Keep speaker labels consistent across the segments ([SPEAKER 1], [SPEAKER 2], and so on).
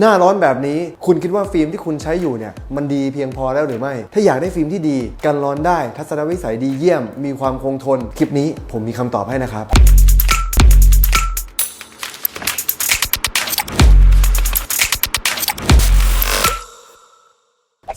[SPEAKER 1] หน้าร้อนแบบนี้คุณคิดว่าฟิล์มที่คุณใช้อยู่เนี่ยมันดีเพียงพอแล้วหรือไม่ ถ้าอยากได้ฟิล์มที่ดี กันร้อนได้ทัศนวิสัยดีเยี่ยม มีความคงทน คลิปนี้ผมมีคำตอบให้นะครับ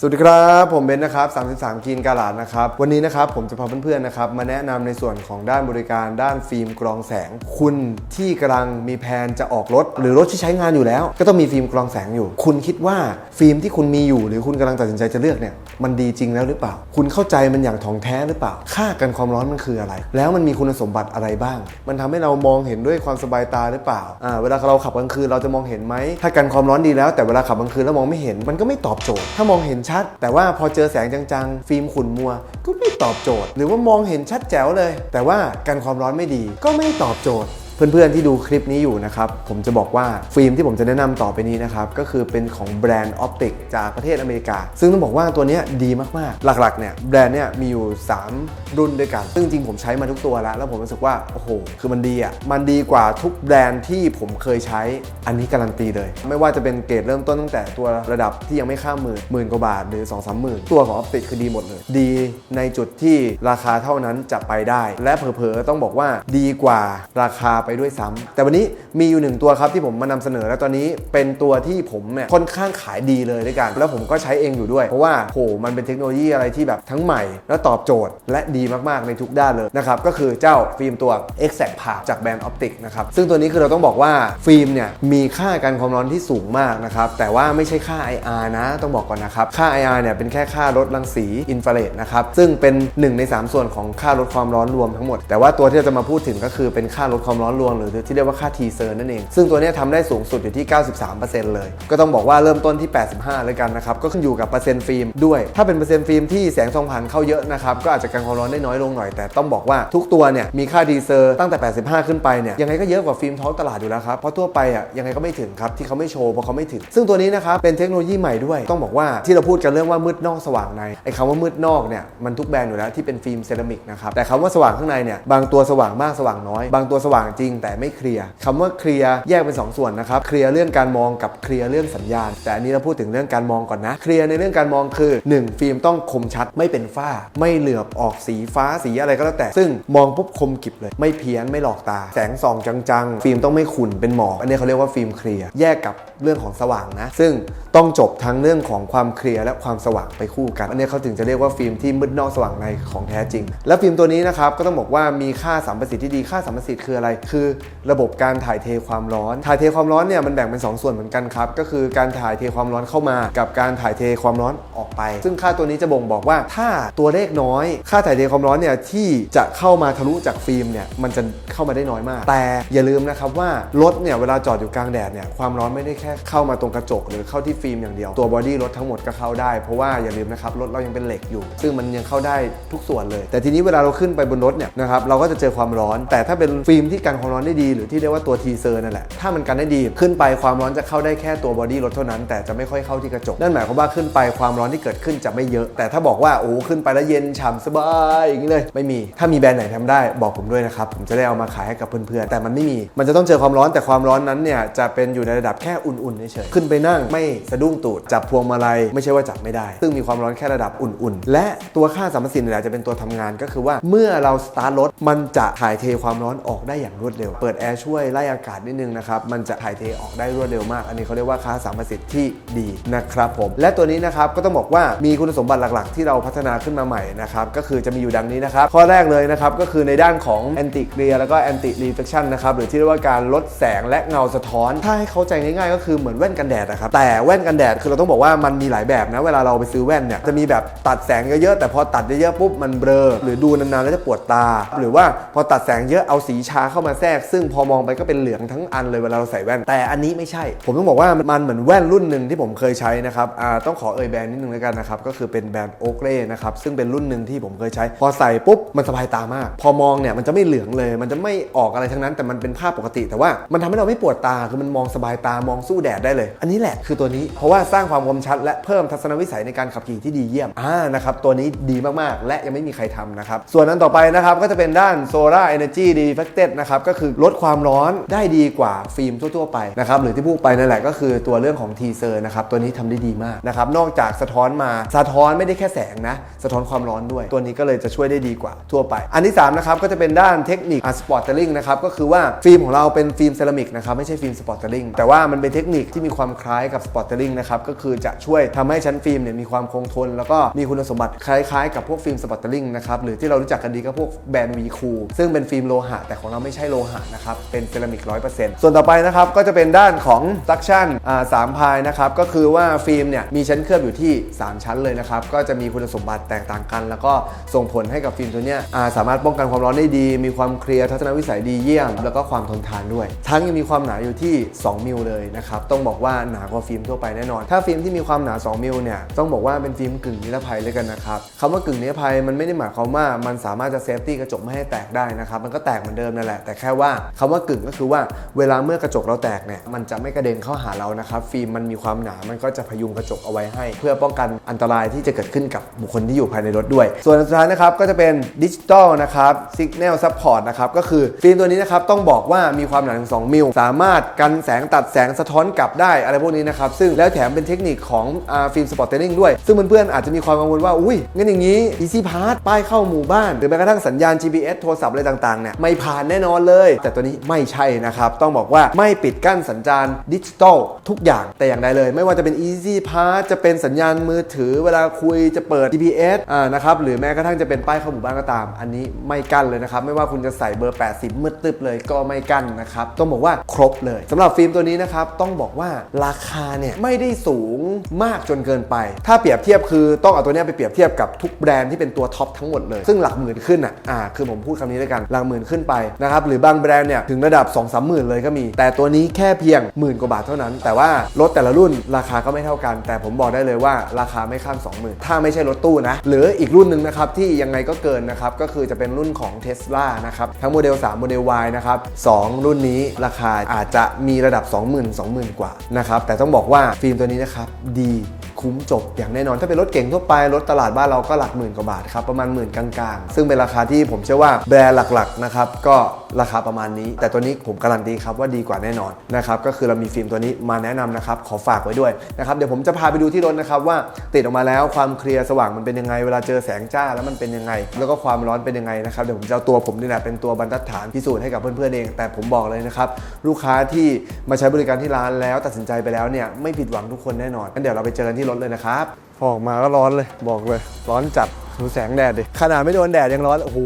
[SPEAKER 1] สวัสดีครับ ผมเบนนะครับ 33กินกาลาดนะครับ วันนี้นะครับผมจะพาเพื่อนๆนะครับมาแนะนำในส่วนของด้านบริการด้านฟิล์มกรองแสง คุณที่กำลังมีแผนจะออกรถ หรือรถที่ใช้งานอยู่แล้ว ก็ต้องมีฟิล์มกรองแสงอยู่ คุณคิดว่าฟิล์มที่คุณมีอยู่ หรือคุณกำลังตัดสินใจจะเลือกเนี่ย มันดีจริงแล้วหรือเปล่า คุณเข้าใจมันอย่างถ่องแท้หรือเปล่า ค่ากันความร้อนมันคืออะไร แล้วมันมีคุณสมบัติอะไรบ้าง มันทำให้เรามองเห็นด้วยความสบายตาหรือเปล่าอ่าเวลาเราขับกลางคืนเราจะมองเห็นไหม ถ้ากันความร้อนดีแล้ว แต่เวลาขับกลางคืนแล้วมองไม่เห็น มันก็ไม่ตอบโจทย์ ถ้ามองเห็นชัด แต่ว่าพอเจอแสงจังๆ ฟิล์มขุ่นมัว ก็ไม่ตอบโจทย์ หรือว่ามองเห็นชัดแจ๋วเลย แต่ว่ากันความร้อนไม่ดี ก็ไม่ตอบโจทย์ เพื่อนๆที่ดูคลิปนี้อยู่นะครับ ผมจะบอกว่าฟิล์มที่ผมจะแนะนำต่อไปนี้นะครับ ก็คือเป็นของแบรนด์ออปติกจากประเทศอเมริกา ซึ่งต้องบอกว่าตัวนี้ดีมากๆ หลักๆเนี่ยแบรนด์เนี่ยมีอยู่ 3 รุ่นด้วยกัน ซึ่งจริงผมใช้มาทุกตัวแล้ว แล้วผมรู้สึกว่า โอ้โห คือมันดีอะ มันดีกว่าทุกแบรนด์ที่ผมเคยใช้ อันนี้การันตีเลย ไม่ว่าจะเป็นเกรดเริ่มต้นตั้งแต่ตัวระดับที่ยังไม่ข้ามหมื่นหมื่นกว่าบาทหรือ2องสามหมื่นตัวของออปติกคือดีหมดเลย ดีในจุดที่ราคาเท่านั้นจะไปได้ และเผลอๆต้องบอกว่าดีกว่าราคาไปด้วยซ้ำแต่วันนี้มีอยู่หนึ่งตัวครับที่ผมมานำเสนอแล้วตอนนี้เป็นตัวที่ผมเนี่ยค่อนข้างขายดีเลยด้วยกัน แล้วผมก็ใช้เองอยู่ด้วย เพราะว่าโหมันเป็นเทคโนโลยีอะไรที่แบบทั้งใหม่ และตอบโจทย์และดีมากๆในทุกด้านเลยนะครับก็คือเจ้าฟิล์มตัว Exact p a จากแบรนด์ออปติกนะครับซึ่งตัวนี้คือเราต้องบอกว่าฟิล์มเนี่ยมีค่าการความร้อนที่สูงมากนะครับแต่ว่าไม่ใช่ค่า IR นะ ต้องบอกก่อนนะครับค่า IR เนี่ยเป็นแค่ค่าลดรังสีอินฟราเรดนะครับซึ่งเป็นหนึ่งในสามส่วนของค่าลดความร้อนรวมทั้งหมด แต่ว่าตัวที่เราจะมาพูดถึงก็คือเป็นค่าลดความร้อนรวมหรือที่เรียกว่าค่า T เซอร์นั่นเอง ซึ่งตัวนี้ยทำได้สูงสุดอยู่ที่ 93%เลย ก็ต้องบอกว่าเริ่มต้นที่ 85เลยกันนะครับ ก็ขึ้นอยู่กับเปอร์เซ็นต์ฟิล์มด้วย ถ้าเป็นเปอร์เซ็นต์ฟิล์มที่แสงส่องผ่านเข้าเยอะนะครับ ก็อาจจะกันความร้อนได้น้อยลงหน่อย แต่ต้องบอกว่าทุกตัวเนี่ยมีค่า T เซอร์ตั้งแต่ 85 ขึ้นไปเนี่ย ยังไงก็เยอะกว่าฟิล์มท้องตลาดอยู่แล้วครับ เพราะทั่วไปอะยังไงก็ไม่ถึงครับที่เขาไม่โชว์เพราะเขาไม่ถึง ซึ่งตัวนี้นะครับเป็นเทคโนโลยีใหม่ด้วย ต้องบอกว่าที่เราพูดกันเรื่องว่ามืดนอกสว่างในไอ้คำว่ามืดนอกเนี่ยมันทุกแบรนด์อยู่แล้วที่เป็นฟิล์มเซรามิกนะครับแต่คำว่าสว่างข้างในเนี่ยบางตัวสว่างมากสว่างน้อย บางตัวสว่างจริงแต่ไม่เคลียร์คำว่าเคลียร์แยกเป็นสองส่วนนะครับเคลียร์เรื่องการมองกับเคลียร์เรื่องสัญญาณ แต่อันนี้เราพูดถึงเรื่องการมองก่อนนะเคลียร์ในเรื่องการมองคือ 1 ฟิล์มต้องคมชัดไม่เป็นฝ้า ไม่เหลือบออกสีฟ้าสีอะไรก็แล้วแต่ ซึ่งมองปุ๊บคมกิบเลย ไม่เพี้ยนไม่หลอกตา แสงส่องจังๆ ฟิล์มต้องไม่ขุ่นเป็นหมอกอันนี้เขาเรียกว่าฟิล์มเคลียร์แยกกับเรื่องของสว่างนะ ซึ่งต้องจบทั้งเรื่องของความเคลียร์และความสว่างไปคู่กัน อันนี้เขาถึงจะเรียกว่าฟิล์มที่มืดนอกสว่างในของแท้จริง และฟิล์มตัวนี้นะครับก็ต้องบอกว่ามีค่าสัมประสิทธิ์ที่ดีค่าสัมประสิทธิ์คืออะไรคือระบบการถ่ายเทความร้อน ถ่ายเทความร้อนเนี่ยมันแบ่งเป็น 2 ส่วนเหมือนกันครับ ก็คือการถ่ายเทความร้อนเข้ามา กับการถ่ายเทความร้อนออกไป ซึ่งค่าตัวนี้จะบ่งบอกว่าถ้าตัวเลขน้อย ค่าถ่ายเทความร้อนเนี่ยที่จะเข้ามาทะลุจากฟิล์มเนี่ยมันจะเข้ามาได้น้อยมาก แต่อย่าลืมนะครับว่ารถเนี่ยเวลาจอดอยู่กลางแดดเนี่ยความร้อนไม่ได้แค่เข้ามาตรงกระจก หรือเข้าที่ฟิล์มอย่างเดียวตัวบอดี้รถทั้งหมดก็เข้าได้เพราะว่าอย่าลืมนะครับรถเรายังเป็นเหล็กอยู่ ซึ่งมันยังเข้าได้ทุกส่วนเลย แต่ทีนี้เวลาเราขึ้นไปบนรถเนี่ยนะครับเราก็จะเจอความร้อน แต่ถ้าเป็นฟิล์มที่กันความร้อนได้ดี หรือที่เรียกว่าตัวทีเซอร์นั่นแหละถ้ามันกันได้ดีขึ้นไปความร้อนจะเข้าได้แค่ตัวบอดี้รถเท่านั้น แต่จะไม่ค่อยเข้าที่กระจกนั่นหมายความว่าขึ้นไปความร้อนที่เกิดขึ้นจะไม่เยอะ แต่ถ้าบอกว่าโอ้ขึ้นไปแล้วเย็นฉ่ำสบายอย่างนี้เลย ไม่มีถ้ามีแบรนด์ไหนทำได้บอกผมด้วยนะครับผมจะได้เอามาขายให้กับเพื่อนๆแต่มันไม่มี มันจะต้องเจอความร้อนแต่ความร้อนนั้นเนี่ยจะเป็นอยู่ในระดับแค่อุ่นๆเฉยๆขึ้นไปนั่งไม่สะดุ้งตูดจับพวงมาลัยไม่ใช่ว่าจับไม่ได้ ซึ่งมีความร้อนแค่ระดับอุ่นๆ และตัวค่าสัมประสิทธิ์นี่แหละจะเป็นตัวทำงานก็คือว่าเมื่อเราสตาร์ทรถมันจะถ่ายเทความร้อนออกได้อย่างรวดเร็ว เปิดแอร์ช่วยไล่อากาศนิดนึงนะครับ มันจะถ่ายเทออกได้รวดเร็วมาก อันนี้เขาเรียกว่าค่าสัมประสิทธิ์ที่ดีนะครับผม และตัวนี้นะครับก็ต้องบอกว่ามีคุณสมบัติหลักๆ ที่เราพัฒนาขึ้นมาใหม่นะครับ ก็คือจะมีอยู่ดังนี้นะครับ ข้อแรกเลยนะครับก็คือในด้านของ anti glare แล้วก็ anti reflection นะครับหรือที่เรียกว่าการลดแสงและเงาสะท้อน ถ้าให้เข้าใจง่ายๆ ก็คือเหมือนแว่นกันแดดนะครับ แต่แว่นกันแดดคือเราต้องบอกว่ามันมีหลายแบบนะ เวลาเราไปซื้อแว่นเนี่ย จะมีแบบตัดแสงเยอะๆ แต่พอตัดเยอะๆปุ๊บมันเบลอ หรือดูนานๆแล้วจะปวดตา หรือว่าพอตัดแสงเยอะเอาสีชาเข้ามาแทรก ซึ่งพอมองไปก็เป็นเหลืองทั้งอันเลยเวลาเราใส่แว่น แต่อันนี้ไม่ใช่ ผมต้องบอกว่ามันเหมือนแว่นรุ่นหนึ่งที่ผมเคยใช้นะครับต้องขอเอ่ยแบรนด์นิดนึงแล้วกันนะครับก็คือเป็นแบรนด์โอเกรนะครับซึ่งเป็นรุ่นหนึ่งที่ผมเคยใช้ พอใส่ปุ๊บมันสบายตามาก พอมองเนี่ยมันจะไม่เหลืองเลย มันจะไม่ออกอะไรทั้งนั้น แต่มันเป็นภาพปกติ แต่ว่ามันทำให้เราไม่ปวดตาคือมันมองสบายตามองสู้แดดได้เลย อันนี้แหละคือตัวนี้เพราะว่าสร้างความคมชัด และเพิ่มทัศนวิสัยในการขับขี่ที่ดีเยี่ยมอ่านะครับตัวนี้ดีมากๆ และยังไม่มีใครทำนะครับส่วนนั้นต่อไปนะครับก็จะเป็นด้าน Solar Energy Deflected นะครับก็็คือลดความร้อนได้ดีกว่าฟิล์มทั่วๆไปนะครับหรือที่พูดไปนั่นแหละก็คือตัวเรื่องของทีเซอร์นะครับตัวนี้ทำได้ดีมากนะครับนอกจากสะท้อนมาสะท้อนไม่ได้แค่แสงนะ สะท้อนความร้อนด้วย ตัวนี้ก็เลยจะช่วยได้ดีกว่าทั่วไป อันที่3นะครับก็จะเป็นด้านเทคนิคสปอร์ตเตอร์ลิงนะครับก็คือว่าฟิล์มของเราเป็นฟิล์มเซรามิกนะครับไม่ใช่ฟิล์มสปอร์ตเตอร์ลิงแต่ว่ามันเป็นเทคนิคที่มีความคล้ายกับสปอร์ตเตอร์ลิงนะครับก็คือจะช่วยทำให้ชั้นฟิล์มเนี่ยมีความคงทน แล้วก็มีคุณสมบัติคล้ายๆ กับพวกฟิล์มสปอร์ตเตอร์ลิงนะครับหรือที่เรารู้จักกันดีก็พวกแบรนด์วีคูซึ่งเป็นฟิล์มโลหะแต่ของเราไม่ใช่โลหะนะครับ เป็นเซรามิก 100%ส่วนต่อไปนะครับ ก็จะเป็นด้านของซักชั่นสามพายนะครับ ก็คือว่าฟิล์มเนี่ย มีชั้นเคลือบอยู่ที่ 3 ชั้นเลยนะครับ ก็จะมีคุณสมบัติแตกต่างกัน แล้วก็ส่งผลให้กับฟิล์มตัวเนี้ยสามารถป้องกันความร้อนได้ดี มีความเคลียร์ทัศนวิสัยดีเยี่ยม แล้วก็ความทนทานด้วย ทั้งยังมีความหนาอยู่ที่ 2 มิลเลยนะครับ ต้องบอกว่าหนากว่าฟิล์มทั่วไปแน่นอน ถ้าฟิล์มที่มีความหนา 2 มิลเนี่ย ต้องบอกว่าเป็นฟิล์มกึ่งนิรภัยเลยกันนะครับคำว่ากึ่งนิรภัยมันไม่ได้หมายความว่ามันสามารถจะเซฟตี้กระจกไม่ให้แตกได้นะครับ มันก็แตกเหมือนเดิมนั่นแหละ แต่แค่ว่าคำว่ากึ่งก็คือว่าเวลาเมื่อกระจกเราแตกเนี่ยมันจะไม่กระเด็นเข้าหาเรานะครับฟิล์มมันมีความหนามันก็จะพยุงกระจกเอาไว้ให้ เพื่อป้องกันอันตรายที่จะเกิดขึ้นกับบุคคลที่อยู่ภายในรถด้วย ส่วนสุดท้ายนะครับก็จะเป็นดิจิตอลนะครับซิกแนลซัพพอร์ตนะครับก็คือฟิล์มตัวนี้นะครับต้องบอกว่ามีความหนาถึง2มิลสามารถกันแสงตัดแสงสะท้อนกลับได้อะไรพวกนี้นะครับซึ่งแล้วแถมเป็นเทคนิคของฟิล์มสปอร์ตเทนนิ่งด้วย ซึ่งเพื่อนๆอาจจะมีความกังวลว่าอุ้ยงั้นอย่างนี้ Easy Pass ป้ายเข้าหมู่บ้าน หรือแม้กระทั่งสัญญาณ GPS โทรศัพท์อะไรต่างๆเนี่ยไม่ผ่านแน่นอนเลยแต่ตัวนี้ไม่ใช่นะครับ ต้องบอกว่าไม่ปิดกั้นสัญญาณดิจิตอลทุกอย่างแต่อย่างใดเลย ไม่ว่าจะเป็น Easy Pass จะเป็นสัญญาณมือถือ เวลาคุยจะเปิด GPS อ่านะครับหรือแม้กระทั่งจะเป็นป้ายเข้าหมู่บ้านก็ตาม อันนี้ไม่กั้นเลยนะครับ ไม่ว่าคุณจะใส่เบอร์ 80มืดตึบเลยก็ไม่กั้นนะครับต้องบอกว่าครบเลยสำหรับฟิล์มตัวนี้นะครับต้องบอกว่าราคาเนี่ยไม่ได้สูงมากจนเกินไป ถ้าเปรียบเทียบคือต้องเอาตัวนี้ไปเปรียบเทียบกับทุกแบรนด์ที่เป็นตัวท็อปทั้งหมดเลย ซึ่งหลักหมื่นขึ้นอะอ่าคือผมพูดคำนี้ด้วยกันหลักหมื่นขึ้นไปนะครับหรือบางแบรนด์เนี่ยถึงระดับ 2 3 0 0 0 0เลยก็มี แต่ตัวนี้แค่เพียงหมื่นกว่าบาทเท่านั้น แต่ว่ารถแต่ละรุ่นราคาก็ไม่เท่ากัน แต่ผมบอกได้เลยว่าราคาไม่ข้าม 20,000 ถ้าไม่ใช่รถตู้นะ หรืออีกรุ่นหนึ่งนะครับที่ยังไงก็เกินนะครับก็คือจะเป็นรุ่นของ Tesla นะครับทั้งโมเดล 3 โมเดล Y นะครับสองรุ่นนี้ราคาอาจจะมีระดับ 20,000 20,000 กว่านะครับแต่ต้องบอกว่าฟิล์มตัวนี้นะครับดี คุ้มจบอย่างแน่นอน ถ้าเป็นรถเก่งทั่วไป รถตลาดบ้านเราก็หลักหมื่นกว่าบาทครับ ประมาณหมื่นกลางๆ ซึ่งเป็นราคาที่ผมเชื่อว่าแบรนด์หลักๆนะครับก็ราคาประมาณนี้ แต่ตัวนี้ผมการันตีครับว่าดีกว่าแน่นอนนะครับก็คือเรามีฟิล์มตัวนี้มาแนะนำนะครับขอฝากไว้ด้วยนะครับเดี๋ยวผมจะพาไปดูที่รถนะครับว่าติดออกมาแล้วความเคลียร์สว่างมันเป็นยังไง เวลาเจอแสงจ้าแล้วมันเป็นยังไง แล้วก็ความร้อนเป็นยังไงนะครับเดี๋ยวผมจะเอาตัวผมนี่แหละเป็นตัวบรรทัดฐานพิสูจน์ให้กับเพื่อนๆเอง แต่ผมบอกเลยนะครับลูกค้าที่มาใช้บริการที่ร้านแล้วตัดสินใจไปแล้วเนี่ยไม่ผิดหวังทุกคนแน่นอนงั้นเดี๋ยวเราไปเจอกันที่รถเลยนะครับพอออกมาก็ร้อนเลยบอกเลย ร้อนจัดดูแสงแดดดิขนาดไม่โดนแดดยังร้อน โอ้โห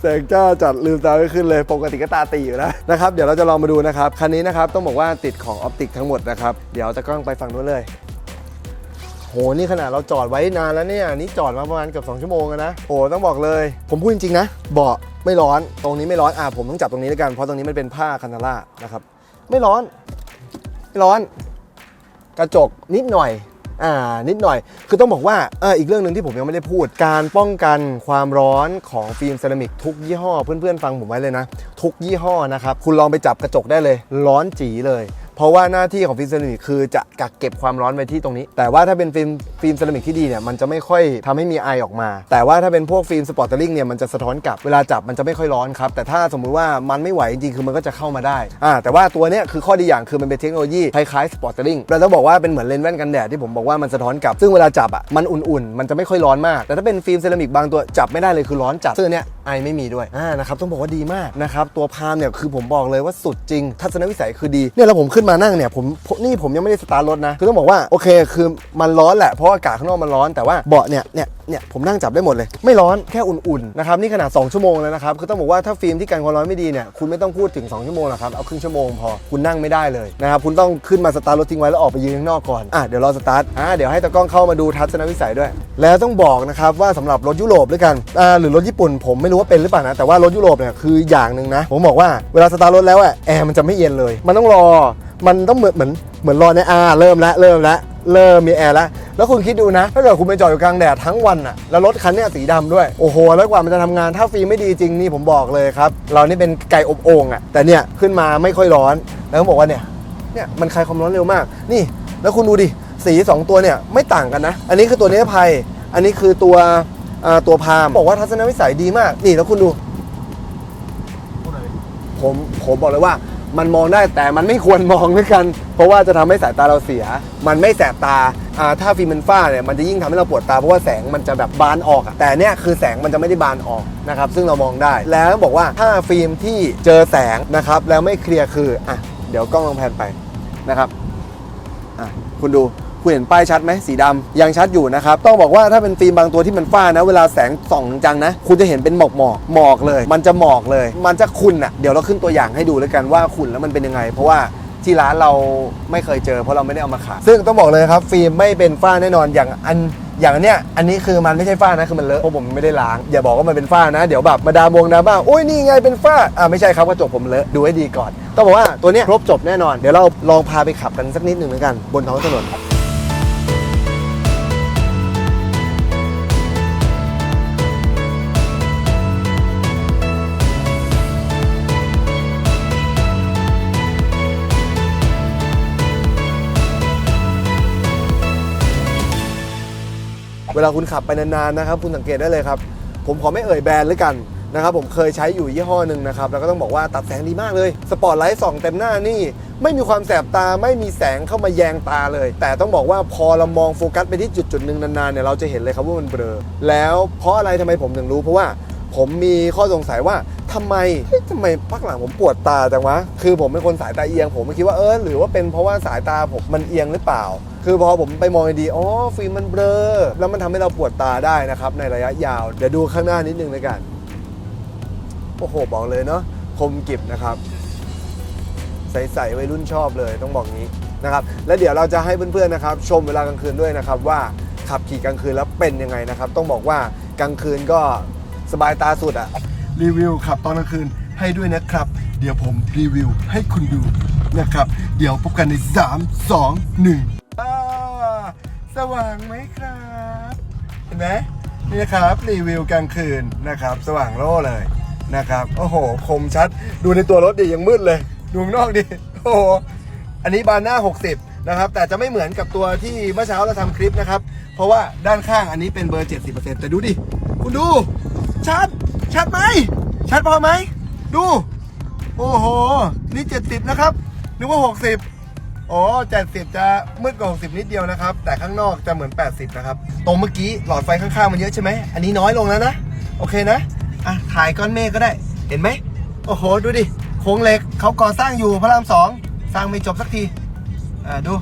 [SPEAKER 1] แสงจ้าจัดลืมตาไม่ขึ้นเลย ปกติก็ตาตีอยู่แล้วนะครับ เดี๋ยวเราจะลองมาดูนะครับ คันนี้นะครับ ต้องบอกว่าติดของออปติกทั้งหมดนะครับ เดี๋ยวจะกล้องไปฝั่งนู้นเลย โห นี่ขนาดเราจอดไว้นานแล้วเนี่ย นี่จอดมาประมาณเกือบ2ชั่วโมงแล้วนะ โอ้ต้องบอกเลย ผมพูดจริงๆนะ เบาะไม่ร้อน ตรงนี้ไม่ร้อน อ่าผมต้องจับตรงนี้แล้วกัน เพราะตรงนี้มันเป็นผ้าคันธาร่านะครับ ไม่ร้อน ไม่ร้อน กระจกนิดหน่อย อ่านิดหน่อย คือต้องบอกว่าเอออีกเรื่องหนึ่งที่ผมยังไม่ได้พูด การป้องกันความร้อนของฟิล์มเซรามิกทุกยี่ห้อเพื่อนๆฟังผมไว้เลยนะ ทุกยี่ห้อนะครับคุณลองไปจับกระจกได้เลย ร้อนจีเลย เพราะว่าหน้าที่ของฟิล์มเซรามิกคือจะกักเก็บความร้อนไว้ที่ตรงนี้ แต่ว่าถ้าเป็นฟิล์มฟิล์มเซรามิกที่ดีเนี่ยมันจะไม่ค่อยทำให้มีไอออกมา แต่ว่าถ้าเป็นพวกฟิล์มสปอร์ตเตอร์ลิงเนี่ยมันจะสะท้อนกลับเวลาจับมันจะไม่ค่อยร้อนครับแต่ถ้าสมมุติว่ามันไม่ไหวจริงๆคือมันก็จะเข้ามาได้อ่าแต่ว่าตัวเนี้ยคือข้อดีอย่างคือมันเป็นเทคโนโลยีคล้ายๆสปอร์ตเตอร์ลิงเราต้องบอกว่าเป็นเหมือนเลนส์แว่นกันแดดที่ผมบอกว่ามันสะท้อนกลับซึ่งเวลาจับอะมันอุ่นๆ มันจะไม่ค่อยร้อนมาก แต่ถ้าเป็นฟิล์มเซรามิกบางตัวจับไม่ได้เลยคือร้อนจัดซึ่งเนี้ยไอไม่มีด้วยอ่านะครับต้องบอกว่าดีมากนะครับตัวพามเนี่ยคือผมบอกเลยว่าสุดจริง ทัศนวิสัยคือดีเนี่ยแล้วผมขึ้นมานั่งเนี่ยผมนี่ผมยังไม่ได้สตาร์ทรถนะคือต้องบอกว่าโอเคคือมันร้อนแหละเพราะอากาศข้างนอกมันร้อนแต่ว่าเบาะเนี่ยเนี่ยเนี่ยผมนั่งจับได้หมดเลย ไม่ร้อนแค่อุ่นๆนะครับนี่ขนาด 2 ชั่วโมงแล้วนะครับคือต้องบอกว่าถ้าฟิล์มที่กันความร้อนไม่ดีเนี่ยคุณไม่ต้องพูดถึง 2 ชั่วโมงหรอกครับเอาครึ่งชั่วโมงพอคุณนั่งไม่ได้เลยนะครับคุณต้องขึ้นมาสตาร์ทรถทิ้งไว้แล้วออกไปยืนข้างนอกก่อนอะเดี๋ยวรอสตาร์ทอะเดี๋ยวให้ตากล้องเข้ามาดูทัศนวิสัยด้วย แล้วต้องบอกนะครับว่าสำหรับรถยุโรปด้วยกันอ่าหรือรถญี่ปุ่นผมไม่รู้ว่าเป็นหรือเปล่านะแต่ว่ารถยุโรปเนี่ยคืออย่างหนึ่งนะผมบอกว่าเวลาสตาร์ทรถแล้วอะแอร์มันจะไม่เย็นเลย มันต้องรอมันต้องเหมือนเหมือนเหมือนรอในอาเริ่มแล้วเริ่มแล้ว เริ่มมีแอร์แล้ว แล้วคุณคิดดูนะ ถ้าเกิดคุณไปจอดอยู่กลางแดดทั้งวันอะแล้วรถคันนี้สีดำด้วย โอ้โห แล้วกว่ามันจะทำงาน ถ้าฟิล์ไม่ดีจริงนี่ผมบอกเลยครับ เรานี่เป็นไก่อบโอ่งอะแต่เนี่ยขึ้นมาไม่ค่อยร้อน แล้วต้องบอกว่าเนี่ย เนี่ยมันคลายความร้อนเร็วมาก นี่ แล้วคุณดูดิ สีสองตัวเนี่ยไม่ต่างกันนะ อันนี้คือตัวเนภัย อันนี้คือตัวตัวพามบอกว่าทัศนวิสัยดีมาก นี่แล้วคุณดู ผมผมบอกเลยว่า มันมองได้แต่มันไม่ควรมองด้วยกัน เพราะว่าจะทำให้สายตาเราเสีย มันไม่แสบตาถ้าฟิล์มมันฝ้าเนี่ยมันจะยิ่งทำให้เราปวดตาเพราะว่าแสงมันจะแบบบานออกแต่เนี่ยคือแสงมันจะไม่ได้บานออกนะครับซึ่งเรามองได้แล้วบอกว่าถ้าฟิล์มที่เจอแสงนะครับแล้วไม่เคลียร์คืออะเดี๋ยวกล้องลองแพนไปนะครับอะคุณดู คุณเห็นป้ายชัดไหมสีดำยังชัดอยู่นะครับ ต้องบอกว่าถ้าเป็นฟิล์มบางตัวที่มันฝ้านะ เวลาแสงส่องจังนะ คุณจะเห็นเป็นหมอกหมอกหมอกเลย มันจะหมอกเลย มันจะขุ่นอะเดี๋ยวเราขึ้นตัวอย่างให้ดูแล้วกันว่าขุ่นแล้วมันเป็นยังไง เพราะว่าที่ร้านเราไม่เคยเจอเพราะเราไม่ได้เอามาขายซึ่งต้องบอกเลยครับฟิล์มไม่เป็นฝ้าแน่นอนอย่างอันอย่างเนี้ยอันนี้คือมันไม่ใช่ฝ้านะคือมันเลอะเพราะผมไม่ได้ล้าง อย่าบอกว่ามันเป็นฝ้านะ เดี๋ยวแบบมาดามวงดาม่าโอ้ยนี่ไงเป็นฝ้าอ่าไม่ใช่ครับกระจกผมเลอะดูให้ดีก่อน ต้องบอกว่าตัวเนี้ยครบจบแน่นอน เดี๋ยวเราลองพาไปขับกันสักนิดหนึ่งเหมือนกันบนท้องถนน เวลาคุณขับไปนานๆนะครับ คุณสังเกตได้เลยครับ ผมขอไม่เอ่ยแบรนด์แล้วกันนะครับผมเคยใช้อยู่ยี่ห้อหนึ่งนะครับแล้วก็ต้องบอกว่าตัดแสงดีมากเลยสปอตไลท์ส่องเต็มหน้านี่ ไม่มีความแสบตาไม่มีแสงเข้ามาแยงตาเลย แต่ต้องบอกว่าพอเรามองโฟกัสไปที่จุดจุดๆหนึ่งนานๆเนี่ยเราจะเห็นเลยครับว่ามันเบลอแล้วเพราะอะไรทำไมผมถึงรู้เพราะว่า ผมมีข้อสงสัยว่าทำไมเฮ้ยทำไมพักหลังผมปวดตาจังวะ คือผมเป็นคนสายตาเอียง ผมไม่คิดว่าเออหรือว่าเป็นเพราะว่าสายตาผมมันเอียงหรือเปล่า คือพอผมไปมองดีอ๋อฟิล์มมันเบลอ แล้วมันทำให้เราปวดตาได้นะครับในระยะยาว เดี๋ยวดูข้างหน้านิดนึงเลยกัน โอ้โห บอกเลยเนาะคมกิบนะครับ ใสๆวัยรุ่นชอบเลยต้องบอกงี้นะครับ แล้วเดี๋ยวเราจะให้เพื่อนๆนะครับ ชมเวลากลางคืนด้วยนะครับว่าขับขี่กลางคืนแล้วเป็นยังไงนะครับ ต้องบอกว่ากลางคืนก็ สบายตาสุดอะรีวิวขับตอนกลางคืนให้ด้วยนะครับ เดี๋ยวผมรีวิวให้คุณดูนะครับ เดี๋ยวพบกันใน 3 2 1อ่าสว่างไหมครับ เห็นไหมนี่นะครับรีวิวกลางคืนนะครับ สว่างโล่เลยนะครับโอ้โห คมชัดดูในตัวรถดิยังมืดเลย ดูข้างนอกดิโอ้โหอันนี้บานหน้า 60 นะครับ แต่จะไม่เหมือนกับตัวที่เมื่อเช้าเราทำคลิปนะครับ เพราะว่าด้านข้างอันนี้เป็นเบอร์ 70%แต่ดูดิ คุณดู ชัด ชัดไหม ชัดพอไหม ดู โอ้โห นี่70นะครับ นึกว่า60อ๋อ70จะมืดกว่า60นิดเดียวนะครับ แต่ข้างนอกจะเหมือน80นะครับ ตรงเมื่อกี้หลอดไฟข้างๆมันเยอะใช่ไหม อันนี้น้อยลงแล้วนะ โอเคนะ อะ ถ่ายก้อนเมฆก็ได้ เห็นไหม โอ้โห ดูดิ โครงเหล็กเขาก่อสร้างอยู่พระรามสอง สร้างไม่จบสักที อ่า ดู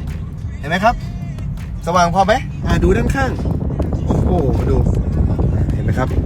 [SPEAKER 1] เห็นไหมครับ สว่างพอไหมอ่า ดูด้านข้าง โอ้โห ดู นไหมครับ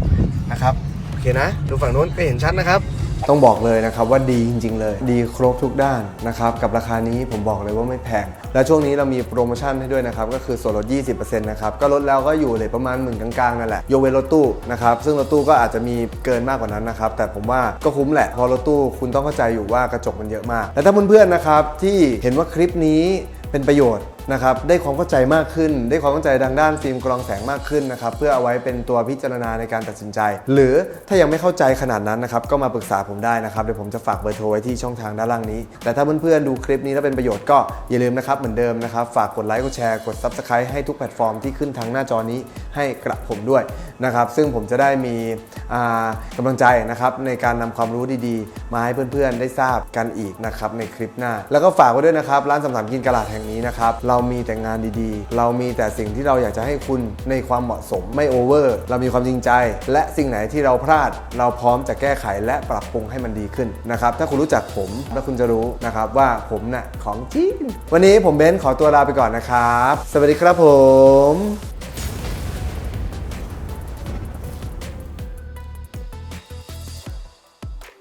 [SPEAKER 1] นะครับโอเคนะดูฝั่งโน้นก็เห็นชัดนะครับ ต้องบอกเลยนะครับว่าดีจริง ๆ เลย ดีครบทุกด้านนะครับกับราคานี้ผมบอกเลยว่าไม่แพง และช่วงนี้เรามีโปรโมชั่นให้ด้วยนะครับก็คือส่วนลด 20%นะครับก็ลดแล้วก็อยู่เลยประมาณหมื่นกลางๆนั่นแหละยกเว้นรถตู้นะครับซึ่งรถตู้ก็อาจจะมีเกินมากกว่านั้นนะครับแต่ผมว่าก็คุ้มแหละพอรถตู้คุณต้องเข้าใจอยู่ว่ากระจกมันเยอะมาก และถ้าเพื่อนๆนะครับที่เห็นว่าคลิปนี้เป็นประโยชน์ นะครับได้ความเข้าใจมากขึ้น ได้ความเข้าใจทางด้านฟิล์มกรองแสงมากขึ้นนะครับเพื่อเอาไว้เป็นตัวพิจารณาในการตัดสินใจ หรือถ้ายังไม่เข้าใจขนาดนั้นนะครับก็มาปรึกษาผมได้นะครับเดี๋ยวผมจะฝากเบอร์โทรไว้ที่ช่องทางด้านล่างนี้ แต่ถ้าเพื่อนๆดูคลิปนี้แล้วเป็นประโยชน์ก็อย่าลืมนะครับเหมือนเดิมนะครับฝากกดไลค์กดแชร์กด Subscribe ให้ทุกแพลตฟอร์มที่ขึ้นทางหน้าจอนี้ให้กระผมด้วยนะครับซึ่งผมจะได้มีอ่ากำลังใจนะครับในการนำความรู้ดีๆ มาให้เพื่อนๆ ได้ทราบกันอีกนะครับในคลิปหน้า แล้วก็ฝากไว้ด้วยนะครับร้านสำสามกินกะลาดแห่งนี้นะครับเรามีแต่งานดีๆ เรามีแต่สิ่งที่เราอยากจะให้คุณในความเหมาะสมไม่โอเวอร์ เรามีความจริงใจ และสิ่งไหนที่เราพลาด เราพร้อมจะแก้ไขและปรับปรุงให้มันดีขึ้นนะครับถ้าคุณรู้จักผมแล้วคุณจะรู้นะครับว่าผมน่ะของจริงวันนี้ผมเบนซ์ขอตัวลาไปก่อนนะครับ สวัสดีครับผม